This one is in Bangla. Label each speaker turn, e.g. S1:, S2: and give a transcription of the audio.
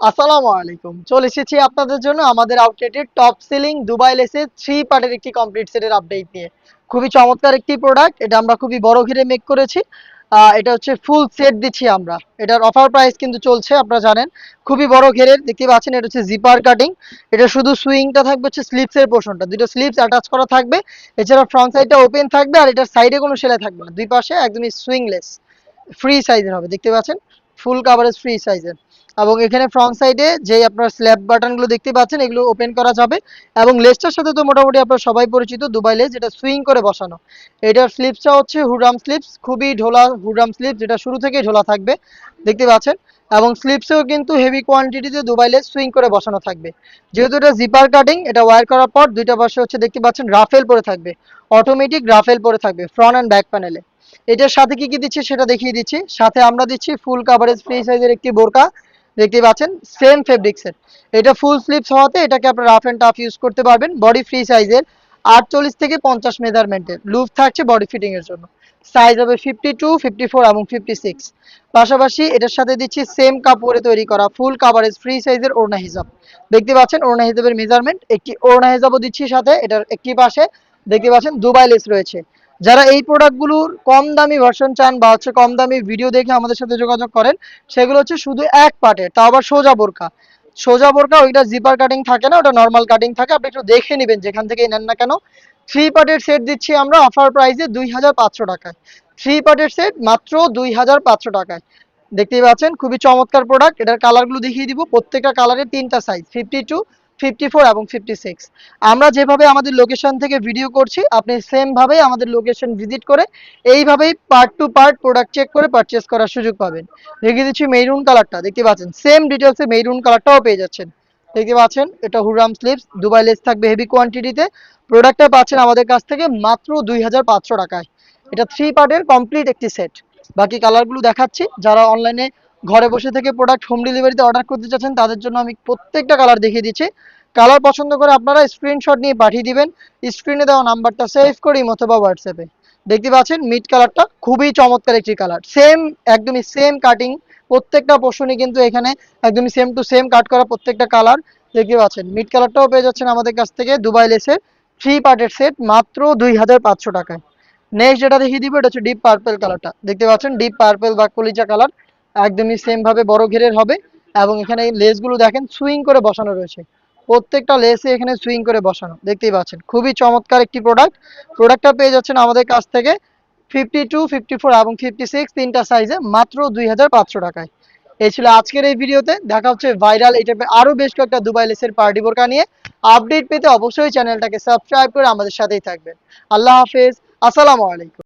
S1: আসসালামু আলাইকুম। চলে এসেছি আপনাদের জন্য আমাদের আউটলেটের টপ সেলিং দুবাই লেসের থ্রি পার্টের একটি কমপ্লিট সেটের আপডেট নিয়ে। খুবই চমৎকার একটি প্রোডাক্ট এটা আমরা খুবই বড় ঘিরে মেক করেছি। এটা হচ্ছে ফুল সেট দিচ্ছি আমরা। এটার অফার প্রাইস কিন্তু চলছে, আপনারা জানেন। খুবই বড় ঘেরের, দেখতে পাচ্ছেন এটা হচ্ছে জিপার কাটিং এটা শুধু সুইংটা থাকবে হচ্ছে স্লিপসের পোর্শনটা দুটো স্লিপস অ্যাটাচ করা থাকবে। এছাড়া ফ্রন্ট সাইডটা ওপেন থাকবে আর এটার সাইডে কোনো সেলাই থাকবে না। দুই পাশে একদমই সুইংলেস ফ্রি সাইজের হবে, দেখতে পাচ্ছেন? ফুল কাভারেজ ফ্রি সাইজের এবং এখানে ফ্রন্ট সাইডে যে আপনার স্ল্যাব বাটনগুলো দেখতে পাচ্ছেন, এগুলো ওপেন করা যাবে। এবং লেসটার সাথে তো মোটামুটি আপনারা সবাই পরিচিত, দুবাই লেস যেটা সুইং করে বসানো। এটার স্লিপসটা হচ্ছে হুডাম স্লিপস খুবই ঢোলা হুডাম স্লিপস যেটা শুরু থেকেই ঢোলা থাকবে, দেখতে পাচ্ছেন। এবং স্লিপসেও কিন্তু হেভি কোয়ান্টিটিতে দুবাই লেস সুইং করে বসানো থাকবে। যেহেতু এটা জিপার কাটিং এটা ওয়ার করার পর দুইটা পাশে হচ্ছে দেখতে পাচ্ছেন রাফেল পরে থাকবে। অটোমেটিক রাফেল পরে থাকবে ফ্রন্ট অ্যান্ড ব্যাক প্যানেলে এটার সাথে কি কি দিচ্ছি সেটা দেখিয়ে দিচ্ছি। সাথে আমরা দিচ্ছি ফুল কাভারেজ ফ্রি সাইজের একটি বোরকা। দেখতে পাচ্ছেন সেম ফেব্রিক্সের এটা ফুল স্লিপস হওয়াতে এটাকে আপনার রাফ অ্যান্ড টাফ ইউজ করতে পারবেন। বডি ফ্রি সাইজের আটচল্লিশ থেকে পঞ্চাশ মেজারমেন্টের লুপ থাকছে বডি ফিটিং এর জন্য। সাইজ হবে ফিফটি টু ফিফটি ফোর এবং ফিফটি সিক্স পাশাপাশি এটার সাথে দিচ্ছি সেম কাপড়ে তৈরি করা ফুল কাভারেজ ফ্রি সাইজের ওড়না হিসাব দেখতে পাচ্ছেন, ওড়না হিসাবের মেজারমেন্ট একটি ওড়না হিসাবও দিচ্ছি সাথে, এটার একটি পাশে। দেখতে পাচ্ছেন, দুবাই লেস রয়েছে। যারা এই প্রোডাক্টগুলোর কম দামি ভার্সন চান বা হচ্ছে কম দামি ভিডিও দেখে আমাদের সাথে যোগাযোগ করেন, সেগুলো হচ্ছে শুধু এক পার্টের তাও আবার সোজা বোরকা সোজা বোরকা ওইটা জিপার কাটিং থাকে না, ওটা নর্মাল কাটিং থাকে, আপনি একটু দেখে নেবেন যেখান থেকেই নেন না কেন। থ্রি পার্টের সেট দিচ্ছি আমরা অফার প্রাইসে দুই হাজার পাঁচশো টাকায়। থ্রি পার্টের সেট মাত্র দুই হাজার পাঁচশো টাকায়। দেখতেই পাচ্ছেন, খুবই চমৎকার প্রোডাক্ট এটার কালারগুলো দেখিয়ে দিব, প্রত্যেকটা কালারের তিনটা size fifty two fifty four এবং ফিফটি সিক্স আমরা যেভাবে আমাদের লোকেশন থেকে ভিডিও করছি, আপনি সেম ভাবেই আমাদের লোকেশন ভিজিট করে এইভাবেই part to part product check করে পারচেস করার সুযোগ পাবেন। দেখিয়ে দিচ্ছি মেরুন কালারটা দেখতে পাচ্ছেন? সেম ডিটেলসে মেরুন কালারটাও পেয়ে যাচ্ছেন। দেখতে পাচ্ছেন? এটা হুরাম স্লিপস দুবাই লেস থাকবে হেভি কোয়ান্টিটিতে প্রোডাক্টটা পাচ্ছেন আমাদের কাছ থেকে মাত্র দুই হাজার পাঁচশো টাকায়। এটা থ্রি পার্টের কমপ্লিট একটি সেট বাকি কালারগুলো দেখাচ্ছি। যারা অনলাইনে ঘরে বসে থেকে প্রোডাক্ট হোম ডেলিভারিতে অর্ডার করতে চাচ্ছেন, তাদের জন্য আমি প্রত্যেকটা কালার দেখিয়ে দিচ্ছি। কালার পছন্দ করে আপনারা স্ক্রিনশট নিয়ে পাঠিয়ে দিবেন। স্ক্রিনে দেওয়া নাম্বারটা সেভ করি অথবা হোয়াটসঅ্যাপে দেখতে পাচ্ছেন মিড কালারটা খুবই চমৎকার একটি কালার সেম একদমই সেম কাটিং প্রত্যেকটা পোর্শনই কিন্তু এখানে একদমই সেম টু সেম কাট করা প্রত্যেকটা কালার দেখতে পাচ্ছেন মিড কালারটাও পেয়ে যাচ্ছেন আমাদের কাছ থেকে দুবাই লেসের থ্রি পার্টের সেট মাত্র দুই হাজার পাঁচশো টাকায়। নেক্সট যেটা দেখিয়ে দিব, এটা হচ্ছে ডিপ পার্পেল কালারটা দেখতে পাচ্ছেন ডিপ পার্পেল বা কলিজা কালার একদমই সেম ভাবে বড় ঘেরের হবে এবং এখানে লেসগুলো দেখেন সুইং করে বসানো রয়েছে। প্রত্যেকটা লেসে এখানে সুইং করে বসানো, দেখতেই পাচ্ছেন। খুবই চমৎকার একটি প্রোডাক্ট প্রোডাক্টটা পেয়ে যাচ্ছেন আমাদের কাছ থেকে ফিফটি টু ফিফটি ফোর এবং ফিফটি সিক্স তিনটা সাইজে মাত্র দুই হাজার পাঁচশো টাকায়। এই ছিল আজকের এই ভিডিওতে। দেখা হচ্ছে ভাইরাল এই টাইপের আরও বেশ কয়েকটা দুবাই লেসের পার্টি বোরকা নিয়ে। আপডেট পেতে অবশ্যই চ্যানেলটাকে সাবস্ক্রাইব করে আমাদের সাথেই থাকবেন। আল্লাহ হাফেজ। আসসালামু আলাইকুম।